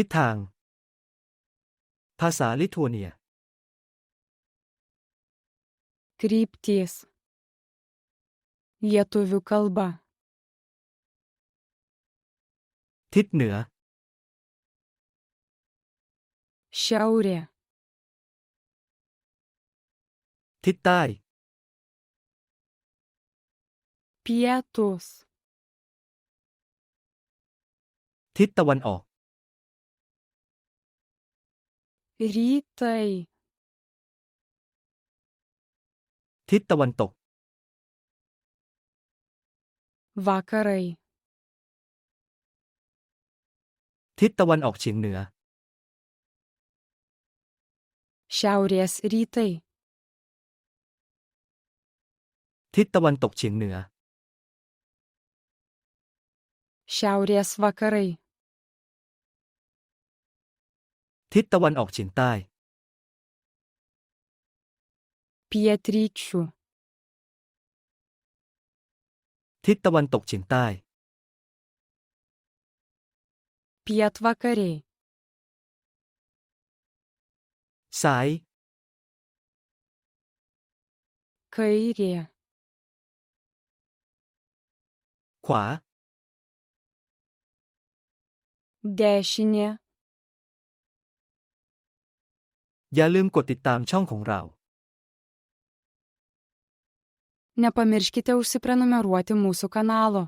ทิศทาง ภาษาลิทัวเนีย kryptis lietuvių kalba ทิศเหนือ šiaurė ทิศใต้ pietus ทิศตะวันออก rytai ทิศตะวันตก vakarai ทิศตะวันออกเฉียงเหนือ šiaurės rytai ทิศตะวันตกเฉียงเหนือ šiaurės vakarai ทิศตะวันออกเฉียงใต้ pietryčių ทิศตะวันตกเฉียงใต้ pietvakariai ซ้าย kairė ขวา dešinė อย่าลืมกดติดตามช่องของเรา nepamirškite užsiprenumeruoti mūsų kanalo